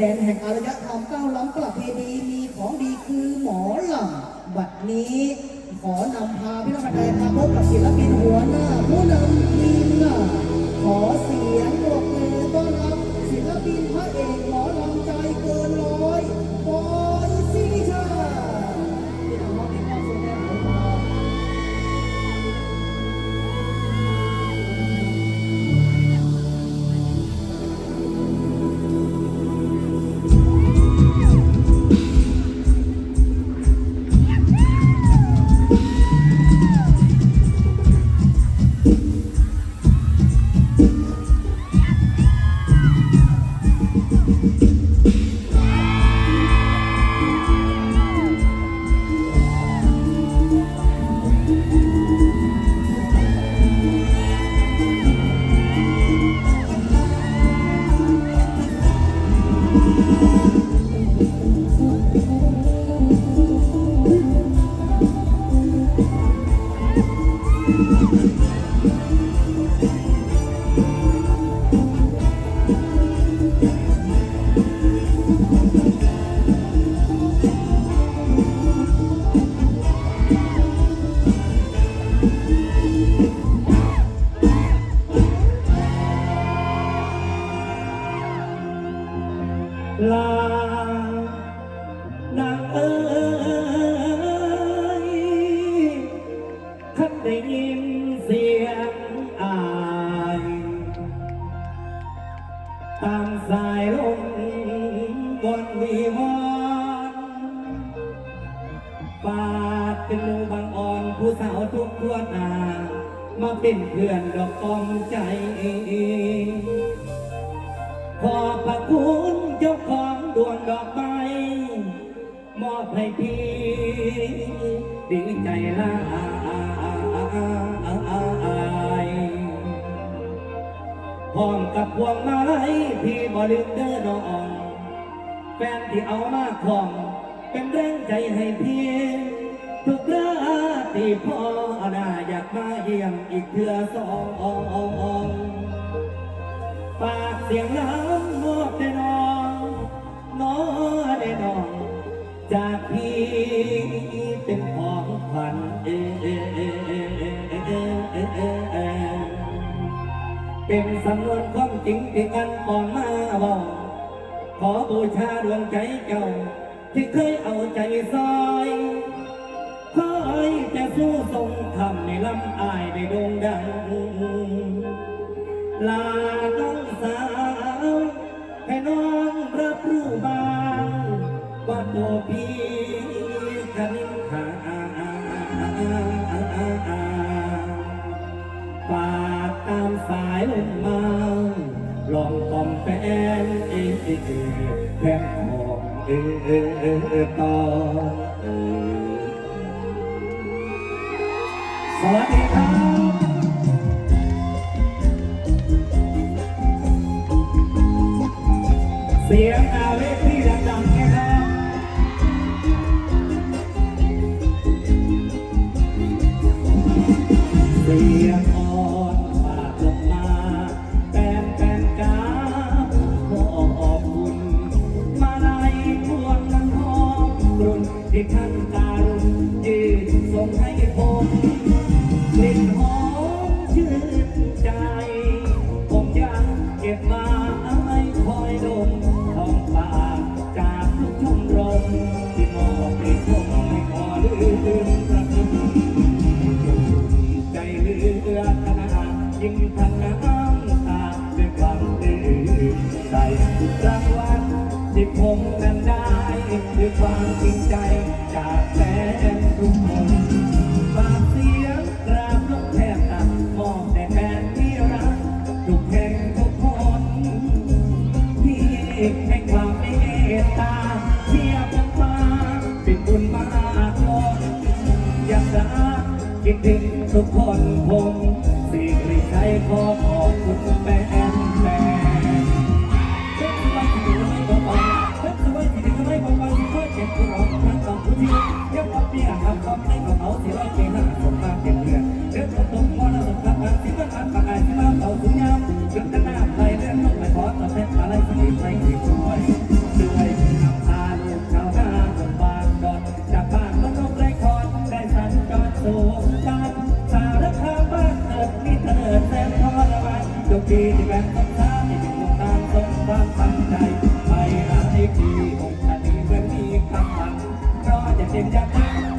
แดนแห่งอารยธรรมก้าวล้ำประเพณีมีของดีคือหมอหลำบัดนี้ขอนำพาพี่น้องแฟนมาพบกับศิลปิน ตามสายลมบนวีวอนปาดเป็นมือบางอ่อนผู้สาวทุกทั่วหนามาเป็นเพื่อนดอกกองใจขอบพระคุณเจ้าของดวงดอกไม้มอบให้พี่ดีใจลา กับพวงมาลัยพี่บ่ลืมเด้อน้องแฟนที่เอามาของเป็นแรงใจให้พี่ทุกราที่พ่อน่าอยากมาเยี่ยมอีกเทื่อสองปากเสียงน้ำมอบได้น้องน้อได้น้อง จากพี่เป็นของขวัญเอเอเอเอเอเอเอ เป็นสำนวนความจริงที่กันออกมาบอกขอบูชาดวงใจเจ้าที่เคยเอาใจซอยคอยจะสู้ทรงทำในลำอายได้โด่งดัง ลาน้องสาวให้น้องรับรู้บ้างว่าตัวพี่ นเอเอเอแค่ของเอเอเอเอตาเออสวัสดีครับเสียงอาเว งใช้เก็บโอมกลิ่นหอม ได้ด้วยความจริงใจจากแฟนทุกคนฝากเสียงกราบลงแทบตักมอบแต่แฟนที่รักทุกแห่งทุกคนที่ให้ความเมตตาเทียบกันมาเป็นบุญมากล้นอยากรักคิดถึงทุกคนผมสิ่งที่ใช้ขอ ที่ที่แบ่งสำคัญที่เป็นตามสงความตั้งใจไปหาให้ดีของชาติเพื่อมีคำมันเพราะจะเต็มจาก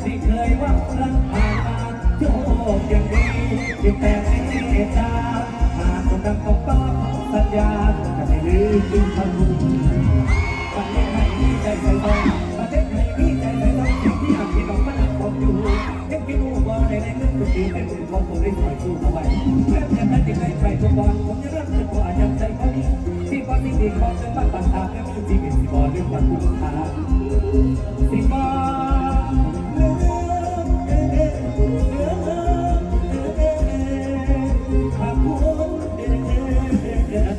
ที่เคยว่ารักผ่านมาโชคยังดีที่แต่ไม่เสียใจหากคนดังต้องป้องสัญญาจะไม่ลืมคำพูด ของผมได้ใส่สู้เข้าไปเริ่มจากนั้นจะได้ใส่ตัวบอนผมจะเริ่มจากตัวอาจาะใส่เขาดีที่บอลที่ดีคบอลจะมาตัดตาแล้วมันจะเป็นสีบอลเรื่องความคุ้มค่าสีบอลเริ่มเริ่มเริ่มเริ่มเริ่มขับนเดิเดินเดิน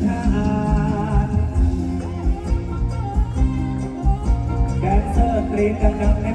เอร์กันดั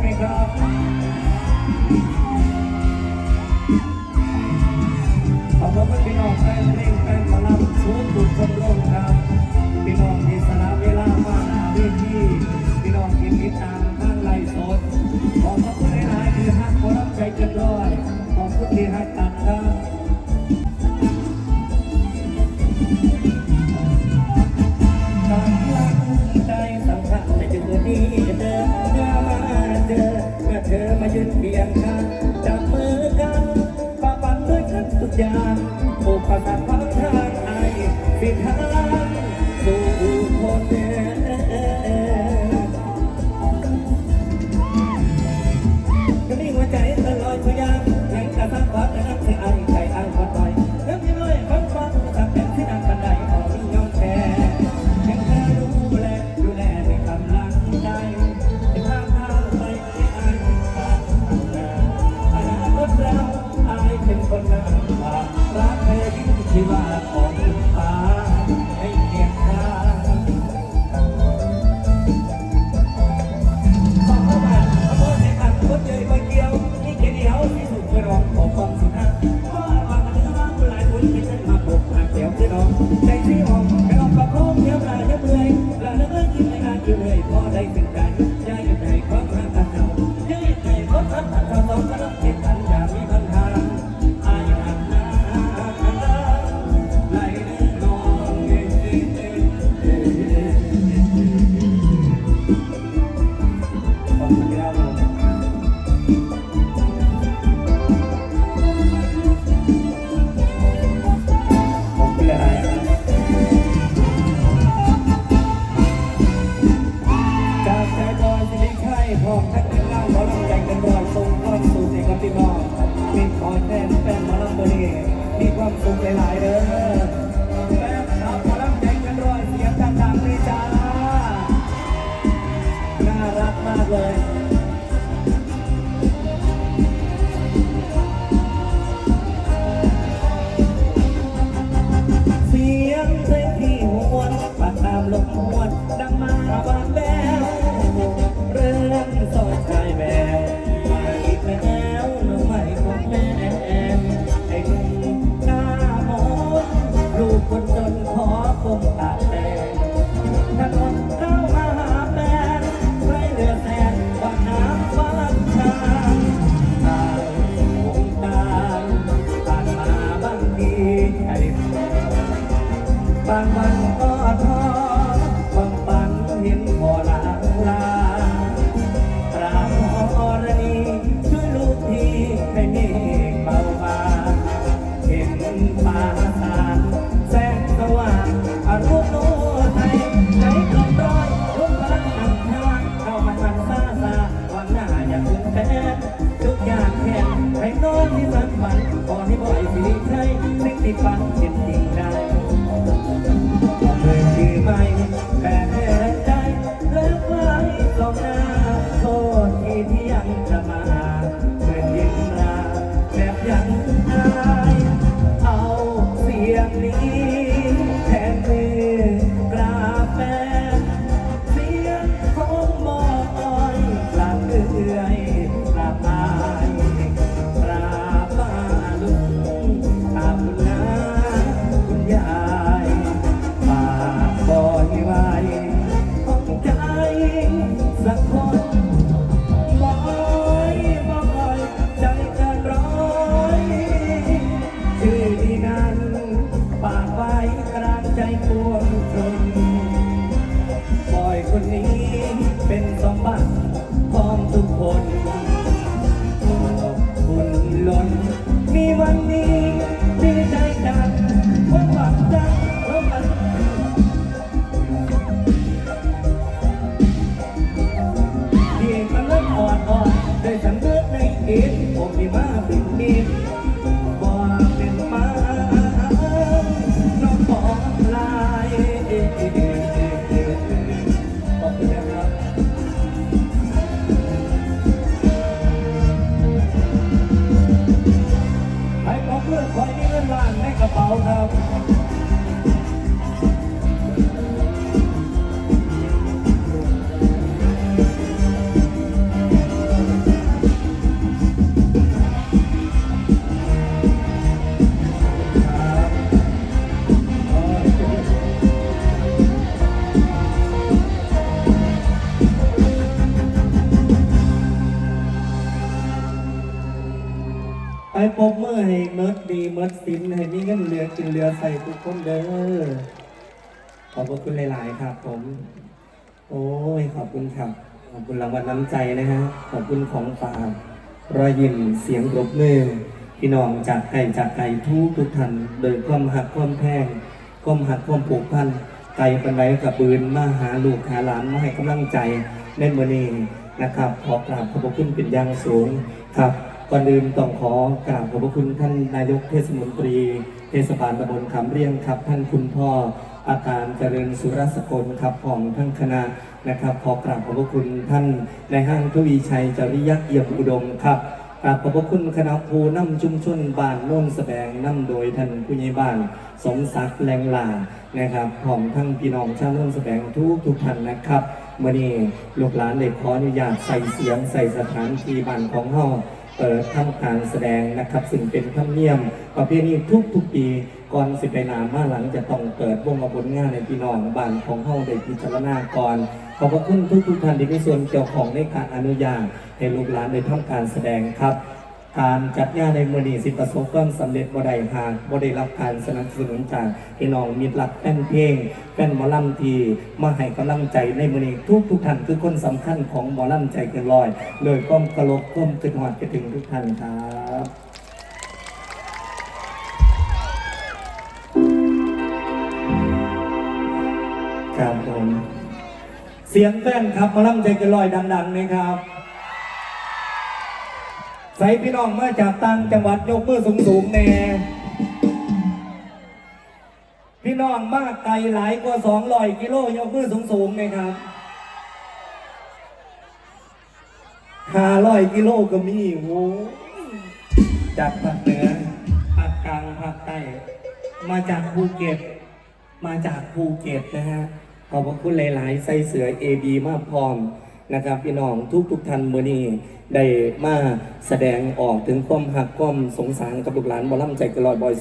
อยแฟนแฟนหมอลำตัวนี้มีความสุขหลายๆเด้อ ที่ฟังเช่นดี for me. ร์ดดีเมิร์ดสินให้มีเงินเหลือกินเหลือใส่ทุกคนเด้อขอบพระคุณหลาย ๆ ครับผม โอ้ยขอบคุณครับ ขอบคุณรางวัลน้ำใจนะฮะขอบคุณของฝากรอยยิ้มเสียงรบมือพี่น้องจากไก่จากไก่ทุกทุกท่านโดยความหักความแพงความหักความผูกพันไก่ปันไดกับปืนมาหาลูกหาหลานมาให้กำลังใจในมือนี้นะครับ ขอกราบขอบพระคุณเป็นอย่างสูงครับ ก่อนอื่นต้องขอกราบขอบพระคุณท่านนายกเทศมนตรี เทศบาลตำบลคำเรียงครับ ท่านคุณพ่ออาการเจริญสุรสกลครับของทั้งคณะนะครับ ขอกราบขอบพระคุณท่านในห้างทวีชัยจริยักษ์เอี่ยมอุดมครับกราบขอบพระคุณคณะภูน้ำชุมชนบ้านโน่นแสดงน้ำโดยท่านผู้ใหญ่บ้าน สมศักดิ์แรงลานะครับของทั้งพี่น้องชาวโน่นแสดงทุกทุกท่านนะครับเมื่อนี้ลูกหลานได้ขออนุญาตใส่เสียงใส่สถานที่บ้านของเฮา เปิดทำการแสดงนะครับซึ่งเป็นธรรมเนียม ประเพณีทุกทุกปีก่อนสิบไปนานมาหลังจะต้องเปิดวงมาผลงานในพี่น้องบ้านของเฮาได้พิจารณาก่อนขอบพระคุณทุกทุกท่านที่มีส่วนเกี่ยวของในการอนุญาตให้ลูกหลานได้ทำการแสดงครับ การจัดงานในมือนีสิประสบความสำเร็จบ่ได้หากบ่ได้รับการสนับสนุนจากพี่น้องมิตรรักแฟนเพลงแฟนหมอลำทีมาให้กำลังใจในมือนีทุกทุกท่านคือคนสำคัญของหมอลำใจเกินร้อยเลยก้มกระลบก้มขึ้นหอดไปถึงทุกท่านครับครับผมเสียงแฟนครับหมอลำใจเกินร้อยดังๆนะครับ ใส่พี่น้องมาจากต่างจังหวัดยกมือสูงสูงๆแน่พี่น้องมากไกลหลายกว่าสองร้อยกิโลยกมือสูงสูงๆนะครับห้าร้อยกิโลก็มีโว้จากภาคเหนือภาคกลางภาคใต้มาจากภูเก็ต มาจากภูเก็ตนะฮะขอบพระคุณหลาย ๆ ใส่เสือ AB มากพร้อม นะครับ พี่น้องทุกทุกท่านมือนี้ได้มาแสดงออกถึงความหักความสงสารกับลูกหลานบอลล่ำใจกระลอยบอย